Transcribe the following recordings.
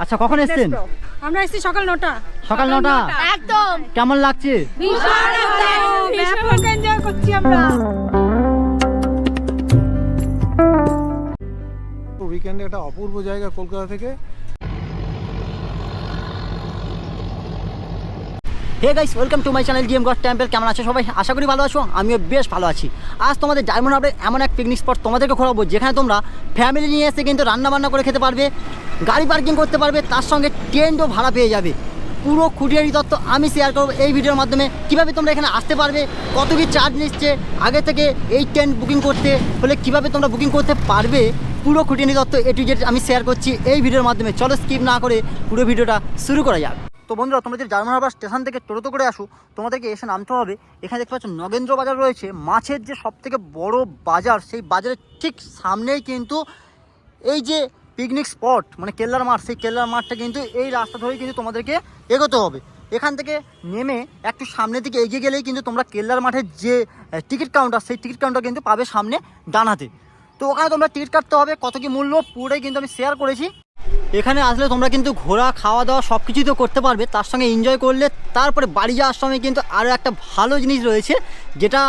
আচ্ছা কখন এসেছেন? আমরা এসেছি সকাল নটা। সকাল নটা? একদম। কেমন লাগছে? ব্যাপক এনজয় করছি আমরা। উইকেন্ডে একটা অপূর্ব জায়গা কলকাতা থেকে hey guys welcome to my channel GM God temple কেমন আছো সবাই? আশা করি ভালো আছো, আমিও বেশ ভালো আছি। আজ তোমাদের ডায়মন্ড হাবড়ে এমন এক পিকনিক স্পট তোমাদেরকে ঘোরাবো, যেখানে তোমরা ফ্যামিলি নিয়ে এসে কিন্তু রান্না বান্না করে খেতে পারবে, গাড়ি পার্কিং করতে পারবে, তার সঙ্গে টেন্টও ভাড়া পেয়ে যাবে। পুরো খুঁটিয়ারি তত্ত্ব আমি শেয়ার করব এই ভিডিওর মাধ্যমে। কীভাবে তোমরা এখানে আসতে পারবে, কত কী চার্জ নিচ্ছে, আগে থেকে এই টেন্ট বুকিং করতে হলে কীভাবে তোমরা বুকিং করতে পারবে, পুরো খুঁটিয়ারি তত্ত্ব এ টু জেড আমি শেয়ার করছি এই ভিডিওর মাধ্যমে। চলো স্কিপ না করে পুরো ভিডিওটা শুরু করা যাক। তো বন্ধুরা, তোমরা যদি জার্মান হারবার স্টেশন থেকে টোটো করে আসো, তোমাদেরকে এসে নামতে হবে। এখানে দেখতে পাচ্ছ নগেন্দ্র বাজার রয়েছে। মাছের যে সব থেকে বড় বাজার, সেই বাজারের ঠিক সামনেই কিন্তু এই যে পিকনিক স্পট মানে কেল্লার মাঠ, সেই কেল্লার মাঠটা কিন্তু এই রাস্তা ধরেই কিন্তু তোমাদেরকে এগোতে হবে। এখান থেকে নেমে একটু সামনের দিকে এগিয়ে গেলেই কিন্তু তোমরা কেল্লার মাঠের যে টিকিট কাউন্টার সেই টিকিট কাউন্টার কিন্তু পাবে সামনে ডানাতে তো ওখানে তোমরা টিকিট কাটতে হবে, কত কি মূল্য, পুরোটাই কিন্তু আমি শেয়ার করেছি। এখানে আসলে তোমরা কিন্তু ঘোরা খাওয়া দাওয়া সব কিছুই তো করতে পারবে। তার সঙ্গে এনজয় করলে তারপরে বাড়ি যাওয়ার সময় কিন্তু আরও একটা ভালো জিনিস রয়েছে যেটা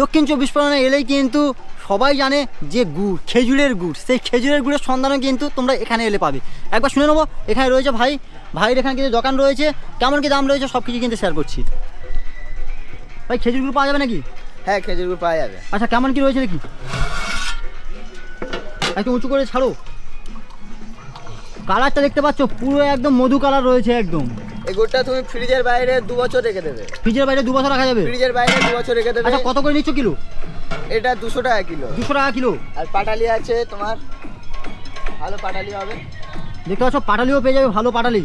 দক্ষিণ চব্বিশ পরগনা এলেই কিন্তু সবাই জানে যে গুড় খেজুরের গুড়। সেই খেজুরের গুড়ের সন্ধানও কিন্তু তোমরা এখানে এলে পাবে। একবার শুনে নেব এখানে রয়েছে ভাই। ভাইয়ের এখানে কিন্তু দোকান রয়েছে। কেমন কি দাম রয়েছে সব কিছু কিন্তু শেয়ার করছি। ভাই খেজুর গুড় পাওয়া যাবে নাকি? হ্যাঁ খেজুর গুড় পাওয়া যাবে। আচ্ছা কেমন কি রয়েছে দেখি একটু উঁচু করে ছাড়ো। কালারটা দেখতে পাচ্ছ পুরো একদম মধু কালার রয়েছে একদম। এই গুড়টা তুমি ফ্রিজের বাইরে দু বছর রেখে দেবে। ফ্রিজের বাইরে দু বছর রাখা যাবে? ফ্রিজের বাইরে দু বছর রেখে দেবে। আচ্ছা কত করে নিচ্ছ কিলো? এটা দুশো টাকা কিলো। দুশো টাকা কিলো? আর পাটালি আছে তোমার ভালো পাটালি হবে। দেখতে পাচ্ছ পাটালিও পেয়ে যাবে ভালো পাটালি।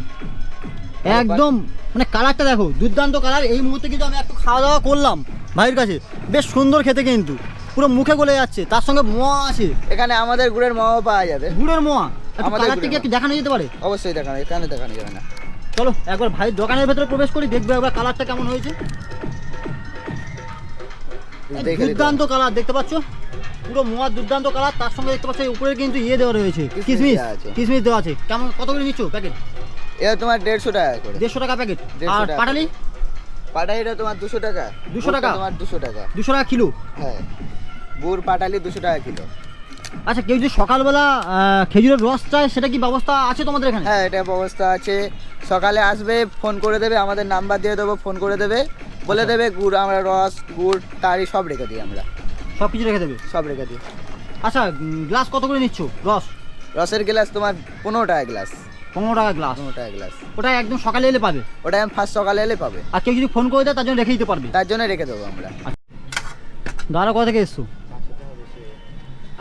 একদম মানে কালারটা দেখো দুর্দান্ত কালার। এই মুহূর্তে কিন্তু আমি একটু খাওয়া দাওয়া করলাম ভাইয়ের কাছে। বেশ সুন্দর খেতে কিন্তু। পুরো মুখে গলে যাচ্ছে তার সঙ্গে মোয়া আছে। এখানে আমাদের গুড়ের মাও পাওয়া যাবে। গুড়ের মোয়া? একটু আমাদের কালারটা কি দেখানো যেতে পারে? অবশ্যই দেখানো এখানে দেখানো যাবে না। চলো একবার ভাইয়ের দোকানের ভেতরে প্রবেশ করি দেখবে একবার কালারটা কেমন হয়েছে। দেখে নিতে দুর্দান্ত কালার দেখতে পাচ্ছ? পুরো মোয়ার দুর্দান্ত কালার তার সঙ্গে দেখতে পাচ্ছ এই উপরে কিন্তু ইয়ে দেওয়া রয়েছে কিসমিস দেওয়া আছে। কিসমিস দেওয়া আছে। কেমন কত করে নিচ্ছ প্যাকেট? এটা তোমার দেড়শো টাকা করে। দেড়শো টাকা প্যাকেট। 150 আর টাকা। পাটালি? পাটালিটা তোমার দুশো টাকা। 200 গুড়টা টাকা? তোমার দুশো টাকা। দুশো টাকা কিলো? হ্যাঁ। গুড় পাটালি দুশো টাকা কিলো। আচ্ছা কেউ যদি সকালবেলা খেজুরের রস চায় সেটা কি ব্যবস্থা আছে তোমাদের এখানে? হ্যাঁ এটা ব্যবস্থা আছে। সকালে আসবে ফোন করে দেবে আমাদের নাম্বার দিয়ে দেবো ফোন করে দেবে। বলে দেবে গুড় আমরা রস গুড় তারি সব রেখে দিই আমরা। সব কিছু রেখে দেবে? সব রেখে দিই। আচ্ছা গ্লাস কত করে নিচ্ছ? রস? রসের গ্লাস তোমার পনেরো টাকা গ্লাস। পনেরো টাকা গ্লাস? পনেরো টাকা গ্লাস। ওটা একদম সকালে এলে পাবে? ওটা আমি ফার্স্ট সকালে এলে পাবে। আর কেউ যদি ফোন করে দেয় তার জন্য রেখে দিতে পারবে? তার জন্য রেখে দেবো আমরা। দাদা কোথা থেকে এসছো?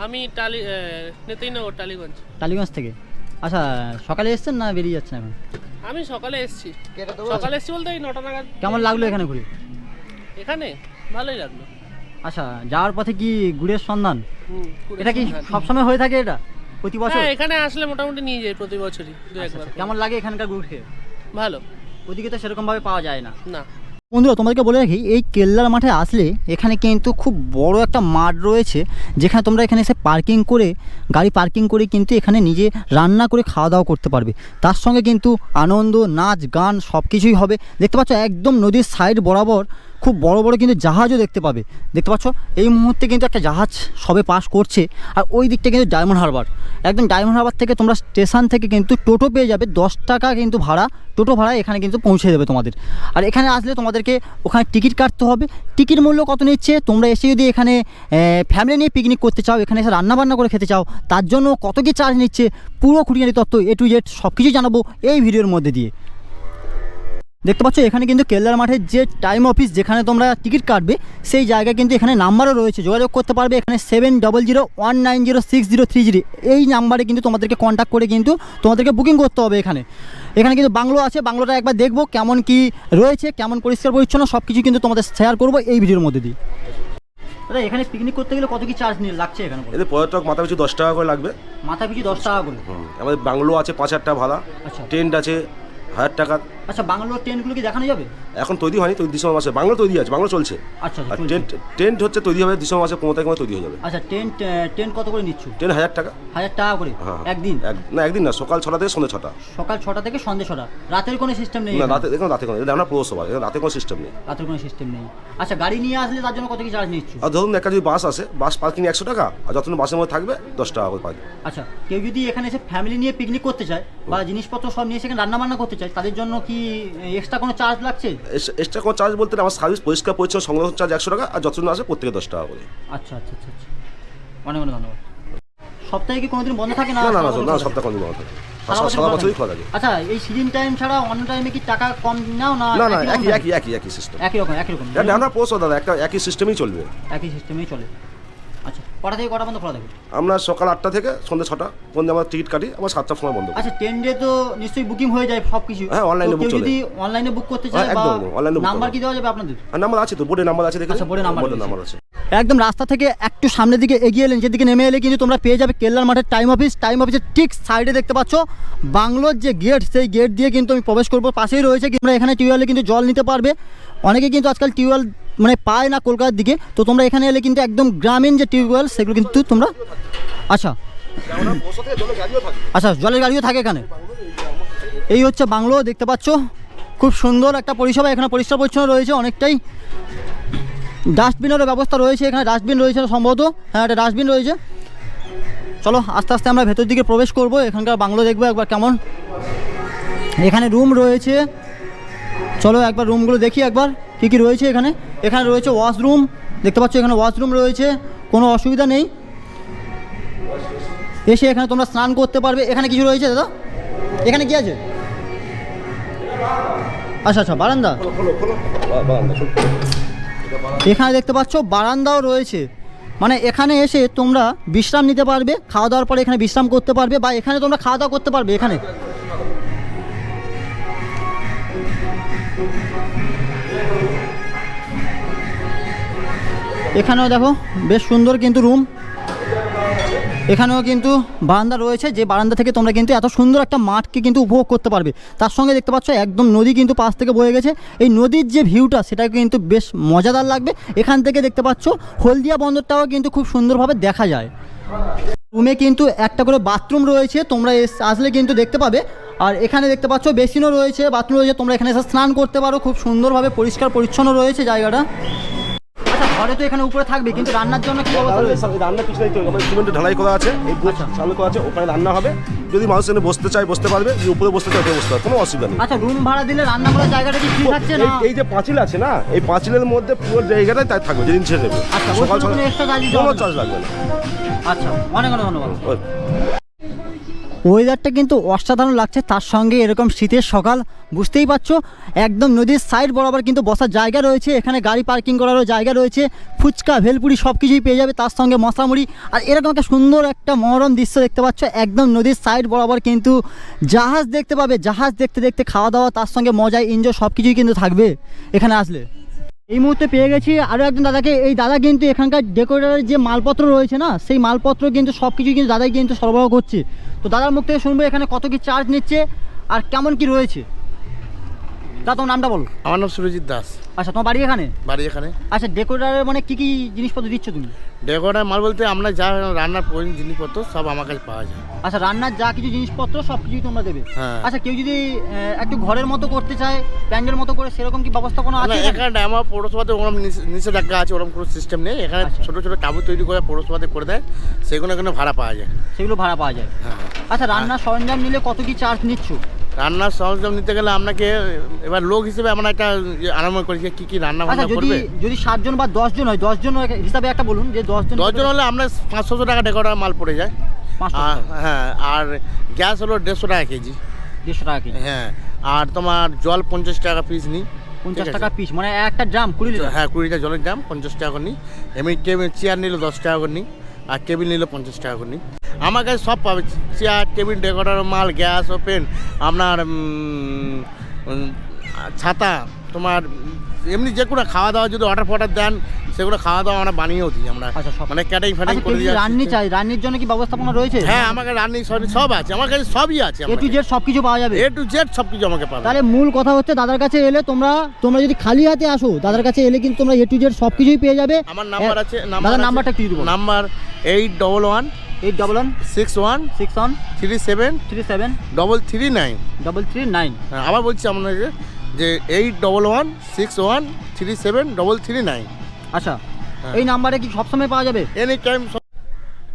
আমি টালি নেতাইনগর টালিগঞ্জ। টালিগঞ্জ থেকে? আচ্ছা সকালে এসছেন না বেরিয়ে যাচ্ছেন এখন? আমি সকালে এসেছি। সকালে এসেছি বলতে এই নটা নাগাদ। কেমন লাগল এখানে ঘুরে? এখানে? ভালোই লাগল। আচ্ছা যাওয়ার পথে কি গুড়ের সন্ধান? এটা কি। সবসময় হয়ে থাকে এটা? প্রতি বছর? হ্যাঁ এখানে আসলে মোটামুটি নিয়ে যাই প্রতি বছরই দু আচ্ছা, একবার আচ্ছা। কেমন লাগে এখানকার গুড় খেয়ে? ভালো। ওদিকে তো সেরকমভাবে পাওয়া যায় না। না। বন্ধুরা, তোমাদেরকে বলে রাখি, এই কেল্লার মাঠে আসলে এখানে কিন্তু খুব বড় একটা মাঠ রয়েছে, যেখানে তোমরা এখানে এসে পার্কিং করে, গাড়ি পার্কিং করে কিন্তু এখানে নিজে রান্না করে খাওয়া দাওয়া করতে পারবে। তার সঙ্গে কিন্তু আনন্দ, নাচ, গান সব কিছুই হবে। দেখতে পাচ্ছ, একদম নদীর সাইড বরাবর খুব বড় বড় কিন্তু জাহাজও দেখতে পাবে। দেখতে পাচ্ছ? এই মুহূর্তে কিন্তু একটা জাহাজ সবে পাস করছে। আর ওই দিকটা কিন্তু ডায়মন্ড হারবার। একদম ডায়মন্ড হারবার থেকে তোমরা স্টেশন থেকে কিন্তু টোটো পেয়ে যাবে। দশ টাকা কিন্তু ভাড়া। টোটো ভাড়া এখানে কিন্তু পৌঁছে দেবে তোমাদের। আর এখানে আসলে তোমাদেরকে ওখানে টিকিট কাটতে হবে। টিকিট মূল্য কত নিচ্ছে? তোমরা এসে যদি এখানে ফ্যামিলি নিয়ে পিকনিক করতে চাও, এখানে এসে রান্না বান্না করে খেতে চাও, তার জন্য কত কী চার্জ নিচ্ছে? পুরো খুঁটিনাটি তত্ত্ব এ টু জেড সব কিছু জানাব এই ভিডিওর মধ্যে দিয়ে। দেখতে পাচ্ছ এখানে কিন্তু কেল্লার মাঠের যে টাইম অফিস যেখানে তোমরা টিকিট কাটবে সেই জায়গায় কিন্তু এখানে নাম্বারও রয়েছে। যোগাযোগ করতে পারবে এখানে seven double zero one nine zero six zero three zero এই নাম্বারে কিন্তু তোমাদেরকে কন্ট্যাক্ট করে কিন্তু তোমাদেরকে বুকিং করতে হবে এখানে। এখানে কিন্তু বাংলো আছে বাংলোটা একবার দেখব কেমন কি রয়েছে কেমন পরিষ্কার পরিচ্ছন্ন সব কিছু কিন্তু তোমাদের শেয়ার করব এই ভিডিওর মধ্যে দিয়ে। দাদা এখানে পিকনিক করতে গেলে কত কি চার্জ নিয়ে লাগছে এখানে এদের পর্যটক মাথা পিছু দশ টাকা করে লাগবে। মাথা পিছু দশ টাকা করে? আমাদের বাংলো আছে পাঁচ হাজার টাকা ভাড়া। আচ্ছা। টেন্ট আছে হাজার টাকা। আচ্ছা বাংলোর ট্রেনগুলো কি দেখানো যাবে? এখন তৈরি হয়নি তৈরি ডিসেম্বর মাসে বাংলা তৈরি আছে বাংলা চলছে। আচ্ছা আর আচ্ছা চলছে। টেন্ট টেন্ট হচ্ছে তৈরি হবে ডিসেম্বর মাসে পনেরো তারিখ তৈরি হয়ে যাবে। আচ্ছা ট্রেন ট্রেন কত করে নিচ্ছ? ট্রেন হাজার টাকা। হাজার টাকা করে? হ্যাঁ একদিন? না একদিন না সকাল ছটা থেকে সন্ধ্যে ছটা। সকাল ছটা থেকে সন্ধ্যে ছটা। রাতের কোনো সিস্টেম নেই না রাতে দেখুন রাতে কোনো এটা আমরা পৌরসভা এখানে রাতে কোনো সিস্টেম নেই। রাতের কোনো সিস্টেম নেই। আচ্ছা গাড়ি নিয়ে আসলে তার জন্য কত কি চার্জ নিচ্ছ? আর ধরুন একটা যদি বাস আসে বাস পার্কিং একশো টাকা আর যতক্ষণ বাসের মধ্যে থাকবে দশ টাকা করে পার্কিং আচ্ছা কেউ যদি এখানে এসে ফ্যামিলি নিয়ে পিকনিক করতে চায় বা জিনিসপত্র সব নিয়ে সেখানে রান্না বান্না করতে চায় তাদের জন্য কি এক্সট্রা কোনো চার্জ লাগছে? এক্সট্রা কোনো চার্জ বলতে আমার সার্ভিস পরিষ্কার পরিচ্ছন্ন সংরক্ষণ চার্জ একশো টাকা আর যতক্ষণ আসে প্রত্যেকে দশ টাকা করে। আচ্ছা আচ্ছা আচ্ছা আচ্ছা। অনেক অনেক ধন্যবাদ। সপ্তাহে কি কোনোদিন বন্ধ থাকে না? না না না না সপ্তাহ কোনো বন্ধ থাকে। সারা বছর সারা খোলা বছরই খোলা থাকে। আচ্ছা এই সিজন টাইম ছাড়া অন্য টাইমে কি টাকা কম নাও না না না একই একই একই একই সিস্টেম একই রকম একই রকম। আমরা পৌরসভা দাদা একটা একই সিস্টেমই চলবে। একই সিস্টেমেই চলে। কটা থেকে কটা পর্যন্ত খোলা থাকে? আমরা সকাল আটটা থেকে সন্ধ্যে ছটা পর্যন্ত আমরা টিকিট কাটি আমরা সাতটার সময় বন্ধ। আচ্ছা ট্রেনে তো নিশ্চয়ই বুকিং হয়ে যায় সব কিছু হ্যাঁ, কেউ চলে। যদি অনলাইনে বুক করতে চায় হ্যাঁ, একদম, book নাম্বার কি দেওয়া যাবে আপনাদের? নাম্বার আছে তো বোর্ডে নাম্বার আছে দেখে আচ্ছা, এ number বোর্ডে নাম্বার আছে। একদম রাস্তা থেকে একটু সামনের দিকে এগিয়ে এলেন যেদিকে নেমে এলে কিন্তু তোমরা পেয়ে যাবে কেল্লার মাঠের টাইম অফিস টাইম অফিসের ঠিক সাইডে দেখতে পাচ্ছ বাংলোর যে গেট সেই গেট দিয়ে কিন্তু আমি প্রবেশ করব। পাশেই রয়েছে তোমরা এখানে টিউবওয়েলে কিন্তু জল নিতে পারবে। অনেকে কিন্তু আজকাল টিউবওয়েল মানে পায় না কলকাতার দিকে, তো তোমরা এখানে এলে কিন্তু একদম গ্রামীণ যে টিউবওয়েল সেগুলো কিন্তু তোমরা আচ্ছা। আচ্ছা জলের গাড়িও থাকে এখানে। এই হচ্ছে বাংলো, দেখতে পাচ্ছ? খুব সুন্দর একটা পরিষেবা, এখানে পরিষ্কার পরিচ্ছন্ন রয়েছে অনেকটাই। ডাস্টবিনেরও ব্যবস্থা রয়েছে, এখানে ডাস্টবিন রয়েছে সম্ভবত। হ্যাঁ একটা ডাস্টবিন রয়েছে। চলো, আস্তে আস্তে আমরা ভেতর দিকে প্রবেশ করব, এখানকার বাংলো দেখব একবার কেমন। এখানে রুম রয়েছে। চলো একবার রুমগুলো দেখি একবার। কী কী রয়েছে এখানে? এখানে রয়েছে ওয়াশরুম দেখতে পাচ্ছ এখানে ওয়াশরুম রয়েছে কোনো অসুবিধা নেই। এসে এখানে তোমরা স্নান করতে পারবে। এখানে কিছু রয়েছে দাদা? এখানে কি আছে? আচ্ছা আচ্ছা বারান্দা। এখানে দেখতে পাচ্ছ বারান্দাও রয়েছে। মানে এখানে এসে তোমরা বিশ্রাম নিতে পারবে খাওয়া দাওয়ার পরে এখানে বিশ্রাম করতে পারবে বা এখানে তোমরা খাওয়া দাওয়া করতে পারবে এখানে। এখানেও দেখো, বেশ সুন্দর কিন্তু রুম এখানেও কিন্তু বারান্দা রয়েছে, যে বারান্দা থেকে তোমরা কিন্তু এত সুন্দর একটা মাঠকে কিন্তু উপভোগ করতে পারবে। তার সঙ্গে দেখতে পাচ্ছ, একদম নদী কিন্তু পাশ থেকে বয়ে গেছে। এই নদীর যে ভিউটা সেটা কিন্তু বেশ মজাদার লাগবে। এখান থেকে দেখতে পাচ্ছ, হলদিয়া বন্দরটাও কিন্তু খুব সুন্দরভাবে দেখা যায়। রুমে কিন্তু একটা করে বাথরুম রয়েছে তোমরা এস- আসলে কিন্তু দেখতে পাবে। আর এখানে দেখতে পাচ্ছ বেসিনও রয়েছে বাথরুম রয়েছে তোমরা এখানে এসে স্নান করতে পারো খুব সুন্দরভাবে পরিষ্কার পরিচ্ছন্ন রয়েছে জায়গাটা। আচ্ছা ঘরে তো এখানে উপরে থাকবে কিন্তু রান্নার জন্য কি ব্যবস্থা রয়েছে? রান্না ঢালাই করা আছে এই আচ্ছা। চালু করা আছে ওখানে রান্না হবে। যদি মানুষ এখানে বসতে চায় বসতে পারবে যে উপরে বসতে চায় উপরে বসতে পারবে কোনো অসুবিধা নেই। আচ্ছা রুম ভাড়া দিলে রান্না করার জায়গাটা কি ফ্রি থাকছে না? এই- এই যে পাঁচিল আছে না এই পাঁচিলের মধ্যে পুরো জায়গাটাই তাই থাকবে যেদিন ছেড়ে দেবে। আচ্ছা, ওর সকাল সকাল extra charge দিতে কোনো হবে না? চার্জ লাগবে না। আচ্ছা অনেক অনেক ধন্যবাদ। ওই- ওয়েদারটা কিন্তু অসাধারণ লাগছে, তার সঙ্গে এরকম শীতের সকাল, বুঝতেই পারছ? একদম নদীর সাইড বরাবর কিন্তু বসার জায়গা রয়েছে, এখানে গাড়ি পার্কিং করারও জায়গা রয়েছে, ফুচকা, ভেলপুরি সব কিছুই পেয়ে যাবে, তার সঙ্গে মশলামুড়ি, আর এরকম একটা সুন্দর একটা মনোরম দৃশ্য দেখতে পাচ্ছ, একদম নদীর সাইড বরাবর কিন্তু জাহাজ দেখতে পাবে, জাহাজ দেখতে দেখতে খাওয়া দাওয়া, তার সঙ্গে মজা এনজয় সব কিছুই কিন্তু থাকবে, এখানে আসলে। এই মুহূর্তে পেয়ে গেছি আরও একজন দাদাকে। এই দাদা কিন্তু এখানকার ডেকোরেটারের যে মালপত্র রয়েছে না, সেই মালপত্র কিন্তু সব কিছু কিন্তু দাদাই কিন্তু সরবরাহ করছে। তো দাদার মুখ থেকে শুনব এখানে কত কি চার্জ নিচ্ছে আর কেমন কি রয়েছে। তা তোমার নামটা বলো। আমার নাম সুরজিৎ দাস। আচ্ছা তোমার বাড়ি এখানে? বাড়ি এখানে। আচ্ছা ডেকোরেটারের মানে কি কি জিনিসপত্র দিচ্ছ তুমি? ডেকোরেটার মাল বলতে আমরা যা রান্নার প্রয়োজন জিনিসপত্র সব আমার কাছে পাওয়া যায়। আচ্ছা রান্নার যা কিছু জিনিসপত্র সব কিছুই তোমরা দেবে? হ্যাঁ। আচ্ছা কেউ যদি একটু ঘরের মতো করতে চায় প্যান্ডেল মতো করে সেরকম কি ব্যবস্থাপনা না, আছে এখানে? এখানে আমার পৌরসভাতে ওরকম নিষেধাজ্ঞা আছে ওরকম কোনো সিস্টেম নেই। এখানে আচ্ছা। ছোটো ছোটো টাবু তৈরি করে পৌরসভাতে করে দেয় সেগুলো এখানে ভাড়া পাওয়া যায়। সেগুলো ভাড়া পাওয়া যায়। হ্যাঁ। আচ্ছা রান্নার সরঞ্জাম নিলে কত কি চার্জ নিচ্ছ? রান্নার সরঞ্জাম নিতে গেলে আপনাকে এবার লোক হিসেবে আমরা একটা ইয়ে আরম্ভ করেছি কি কি রান্না আচ্ছা বান্না করবে। যদি সাতজন বা দশজন হয় দশজন হিসাবে একটা বলুন যে দশজন দশজন হলে আমরা পাঁচশো টাকা ডেকোরেটার মাল পড়ে যায়। হ্যাঁ আর গ্যাস হলো দেড়শো টাকা কেজি। দেড়শো টাকা কেজি। হ্যাঁ আর তোমার জল পঞ্চাশ টাকা পিস নিই পঞ্চাশ টাকা পিস মানে একটা ড্রাম কুড়ি হ্যাঁ কুড়িটা জলের ড্রাম পঞ্চাশ টাকা করে নিই এমনি চেয়ার নিল দশ টাকা করে নিই আর টেবিল নিল পঞ্চাশ টাকা করে আমার কাছে সব পাবে চেয়ার টেবিল ডেকোরার মাল, গ্যাস, ওপেন, আপনার ছাতা, তোমার, এমনি যে কোনো খাওয়া দাওয়া যদি অর্ডার ফর্ডার দেন সেগুলো খাওয়া দাওয়া আমরা বানিয়েও দিই আমরা। আচ্ছা। মানে ক্যাটারিং ফ্যাটারিং আচ্ছা করে দিই রান্নি চাই? রান্নির জন্য কি ব্যবস্থাপনা রয়েছে? হ্যাঁ আমাকে রান্নি সব সব আছে। আমার কাছে সবই আছে এ টু জেড সব কিছু পাওয়া যাবে? এ টু জেড সব কিছু আমাকে পাবে। তাহলে মূল কথা হচ্ছে দাদার কাছে এলে তোমরা তোমরা যদি খালি হাতে আসো দাদার কাছে এলে কিন্তু তোমরা এ টু জেড সব কিছুই পেয়ে যাবে। আমার নাম্বার আছে দাদার নাম্বারটা দিয়ে দেবো number eight double one eight double one six one six one three seven three seven double three nine double three nine আবার বলছি আপনাকে যে eight double one six one three seven double three nine আচ্ছা হ্যাঁ। এই নাম্বারে কি সবসময় পাওয়া যাবে? Any time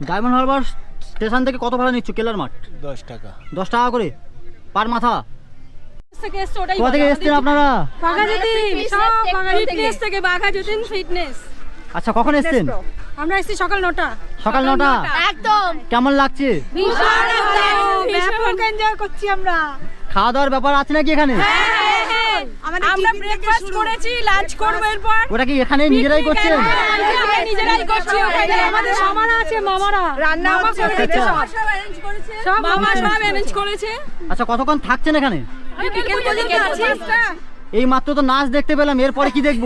Diamond Harbour station থেকে কত ভাড়া নিচ্ছ কেলার মাঠ দশ টাকা। দশ টাকা করে। পার মাথা। থেকে কোথা থেকে এসছেন আপনারা? ফিটনেস থেকে। বাঘা যতীন ফিটনেস আচ্ছা কখন এসছেন? আমরা এসেছি সকাল নটা। সকাল নটা? একদম। কেমন লাগছে? এনজয় করছি আমরা। খাওয়া দাওয়ার ব্যাপার আছে নাকি এখানে? আমরা ব্রেকফাস্ট করেছি লাঞ্চ করব এরপর। ওটা কি এখানে নিজেরাই করছেন? আমরা নিজেরাই করছি ওখানে আমাদের মামারা আছে মামারা। রান্না হচ্ছে আচ্ছা। সব মামা সব অ্যারেঞ্জ করেছে। আচ্ছা কতক্ষণ থাকছেন এখানে? বিকেল পর্যন্ত আছি। এই মাত্র তো নাচ দেখতে পেলাম এরপরে কি দেখব?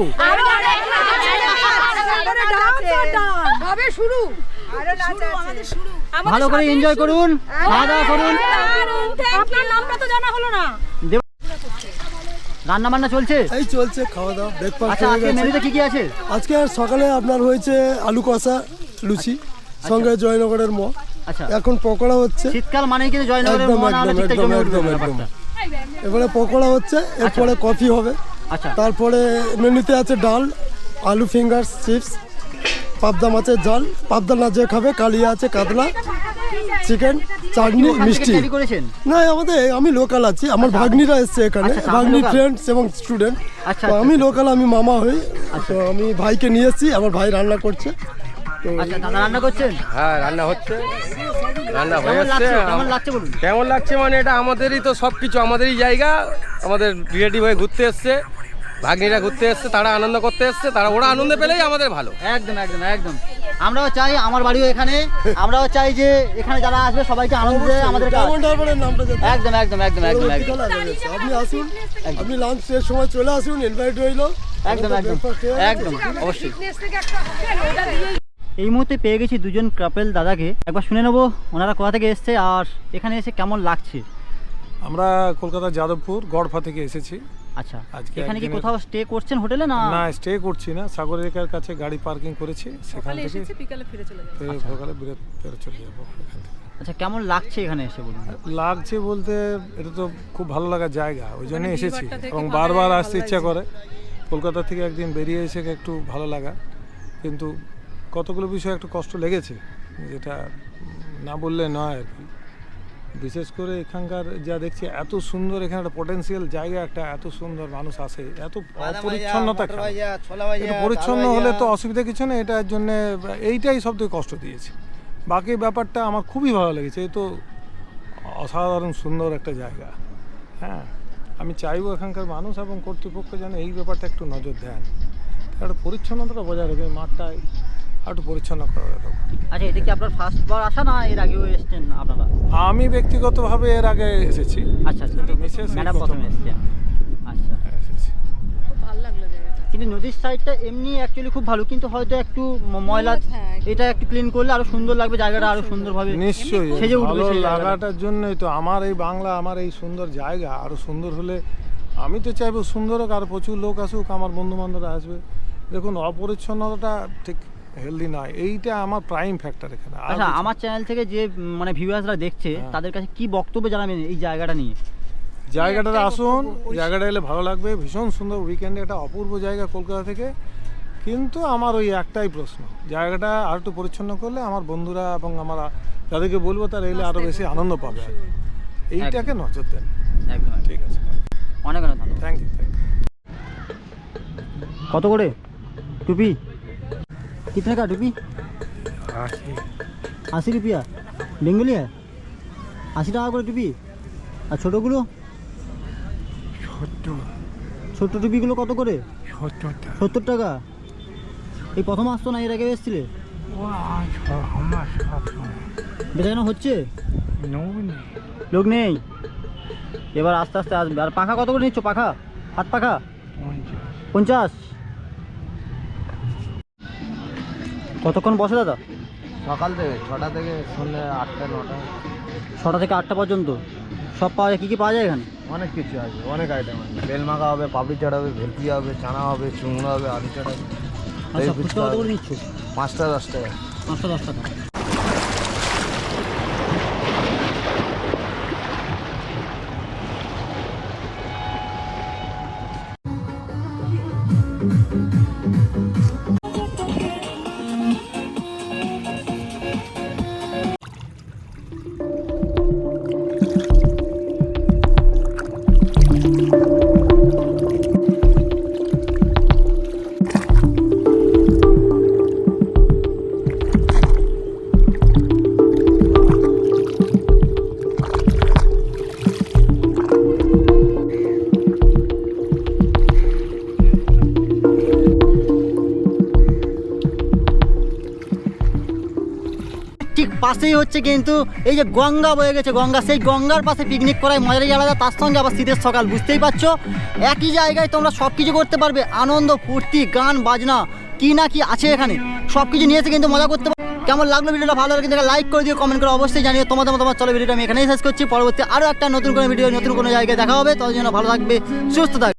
শুরু। ভালো করে এনজয় করুন খাওয়া দাওয়া করুন। আপনার নামটা তো জানা হলো না। রান্না বান্না চলছে? এই চলছে খাওয়া দাওয়া ব্রেকফাস্ট আচ্ছা আজকে মেনুতে কি কি আছে? আজকে সকালে আপনার হয়েছে আলু কষা লুচি সঙ্গে জয়নগরের ম আচ্ছা। এখন পকোড়া হচ্ছে। শীতকাল মানেই কিন্তু জয়নগরের একদম, মন একদম, একদম, উঠবে একদম, এবারে পকোড়া হচ্ছে এরপরে কফি হবে। আচ্ছা। তারপরে মেনুতে আছে ডাল আলু ফিঙ্গার চিপস পাবদা মাছের ঝাল। পাবদা না যে খাবে কালিয়া আছে কাতলা। চিকেন চাটনি মিষ্টি। না আমাদের আমি লোকাল আছি। আমার ভাগ্নিরা এসছে এখানে আচ্ছা, ভাগ্নি ফ্রেন্ডস এবং স্টুডেন্ট আচ্ছা, তো আচ্ছা, আমি লোকাল আমি মামা হই। তো আমি ভাইকে নিয়ে এসেছি আমার ভাই রান্না করছে। আচ্ছা দাদা রান্না করছেন? হ্যাঁ রান্না হচ্ছে। রান্না হয়ে কেমন যাচ্ছে লাগছে কেমন লাগছে বলুন? কেমন লাগছে মানে এটা আমাদেরই তো সব কিছু আমাদেরই জায়গা। আমাদের রিলেটিভ হয়ে ঘুরতে এসছে ভাগ্নিরা ঘুরতে এসছে তারা আনন্দ করতে এসছে তারা ওরা আনন্দ পেলেই আমাদের ভালো। একদম একদম একদম। আমরাও চাই আমার বাড়িও এখানে। আমরাও চাই যে এখানে যারা আসবে সবাইকে আনন্দ দেয় আমাদের একদম একদম একদম একদম আপনি আসুন। আপনি লাঞ্চের সময় চলে আসুন ইনভাইট রইল। একদম একদম। একদম অবশ্যই। এই মুহূর্তে পেয়ে গেছি দুজন কাপেল দাদাকে। একবার শুনে নেব ওনারা কোথা থেকে এসছে আর এখানে এসে কেমন লাগছে। আমরা কলকাতা যাদবপুর গড়ফা থেকে এসেছি। আচ্ছা। আজকে এখানে কি কোথাও স্টে করছেন হোটেলে না না স্টে করছি না। সাগরিকার কাছে গাড়ি পার্কিং করেছি। সেখান থেকে বিকালে ফিরে চলে যাবে। ফের সকালে বেরো- ফেরত চলে যাব আচ্ছা কেমন লাগছে এখানে এসে বলুন? লাগছে বলতে এটা তো খুব ভালো লাগার জায়গা ওই জন্য এসেছি। এবং বারবার আসতে ইচ্ছা করে। কলকাতা থেকে একদিন বেরিয়ে এসে একটু ভালো লাগা। কিন্তু কতগুলো বিষয় একটু কষ্ট লেগেছে যেটা না বললে নয় আর কি। বিশেষ করে এখানকার যা দেখছি এত সুন্দর এখানে একটা পটেন্সিয়াল জায়গা একটা এত সুন্দর মানুষ আসে এত অপরিচ্ছন্নতা কেন? পরিচ্ছন্ন হলে তো অসুবিধা কিছু নেই এটার জন্য এইটাই সব থেকে কষ্ট দিয়েছে। বাকি ব্যাপারটা আমার খুবই ভালো লেগেছে এই তো অসাধারণ সুন্দর একটা জায়গা। হ্যাঁ আমি চাইব এখানকার মানুষ এবং কর্তৃপক্ষ যেন এই ব্যাপারটা একটু নজর দেন। একটা পরিচ্ছন্নতাটা বজায় রেখে মাঠটায় একটু পরিচ্ছন্ন করা রাখো আচ্ছা এটা কি আপনার ফার্স্ট বার আসা না এর আগেও এসছেন আপনারা? আমি ব্যক্তিগতভাবে এর আগে এসেছি আচ্ছা আচ্ছা। কিন্তু মিসেস ম্যাডাম প্রথম আচ্ছা। এসেছি। কিন্তু নদীর সাইডটা এমনি অ্যাকচুয়ালি খুব ভালো কিন্তু হয়তো একটু ময়লা এটা একটু ক্লিন করলে আরও সুন্দর লাগবে জায়গাটা আরও সুন্দরভাবে নিশ্চয়ই সেজে উঠবে ভালো সেই জায়গাটা। লাগাটার জন্যই তো আমার এই বাংলা আমার এই সুন্দর জায়গা আরও সুন্দর হলে আমি তো চাইব সুন্দর হোক আর প্রচুর লোক আসুক আমার বন্ধু বান্ধবরা আসবে। দেখুন অপরিচ্ছন্নতাটা ঠিক হেলদি নয়। এইটা আমার প্রাইম ফ্যাক্টর এখানে। আর আচ্ছা আমার চ্যানেল থেকে যে মানে ভিউয়ার্সরা দেখছে হ্যাঁ। তাদের কাছে কি বক্তব্য জানাবেন এই জায়গাটা নিয়ে? জায়গাটাতে আসুন জায়গাটা এলে ভালো লাগবে। ভীষণ সুন্দর উইকেন্ডে একটা অপূর্ব জায়গা কলকাতা থেকে। কিন্তু আমার ওই একটাই প্রশ্ন জায়গাটা আর একটু পরিচ্ছন্ন করলে আমার বন্ধুরা এবং আমার যাদেরকে বলব তারা এলে আরও বেশি আনন্দ পাবে আর এইটাকে নজর দেন। একদম। ঠিক আছে। অনেক অনেক থ্যাংক ইউ থ্যাংক ইউ কত করে? টুপি? कितने का टूपी আশি রুপিয়া বেঙ্গলি হ্যাঁ আশি টাকা করে টুপি আর ছোটোগুলো ছোট্ট টুপিগুলো কত করে সত্তর টাকা এই প্রথম আসতো না এর আগে এসেছিলে বেচাকেনা হচ্ছে লোক নেই এবার আস্তে আস্তে আসবে আর পাখা কত করে নিচ্ছ পাখা হাত পাখা পঞ্চাশ কতক্ষণ বসে দাদা? সকাল থেকে ছটা থেকে সন্ধ্যে আটটা নটা। ছটা থেকে আটটা পর্যন্ত। সব পাওয়া যায়? কী কী পাওয়া যায় এখানে? অনেক কিছু আছে অনেক আইটেম আছে। বেল মাখা হবে পাপড়ি চাট হবে ভেলকি হবে চানা হবে চুংড়ো হবে আলু চাট হবে। আচ্ছা পাঁচটা দশ টাকা পাঁচশো দশ টাকা ঠিক পাশেই হচ্ছে কিন্তু এই যে গঙ্গা বয়ে গেছে, গঙ্গা। সেই গঙ্গার পাশে পিকনিক করায় মজারই আলাদা, তার সঙ্গে আবার শীতের সকাল, বুঝতেই পারছ? একই জায়গায় তোমরা সব কিছু করতে পারবে, আনন্দ, ফুর্তি, গান, বাজনা, কি না কি আছে এখানে। সব কিছু নিয়ে এসে কিন্তু মজা করতে পারবে কেমন লাগল ভিডিওটা, ভালো লাগে কিন্তু লাইক করে দিও কমেন্ট করে অবশ্যই জানিও। তোমাদের মতো চলো ভিডিওটা আমি এখানেই শেষ করছি। পরবর্তী আরও একটা নতুন কোনো ভিডিও নতুন কোনো জায়গায় দেখা হবে। ততদিন জন্য ভালো থাকবে, সুস্থ থাকবে।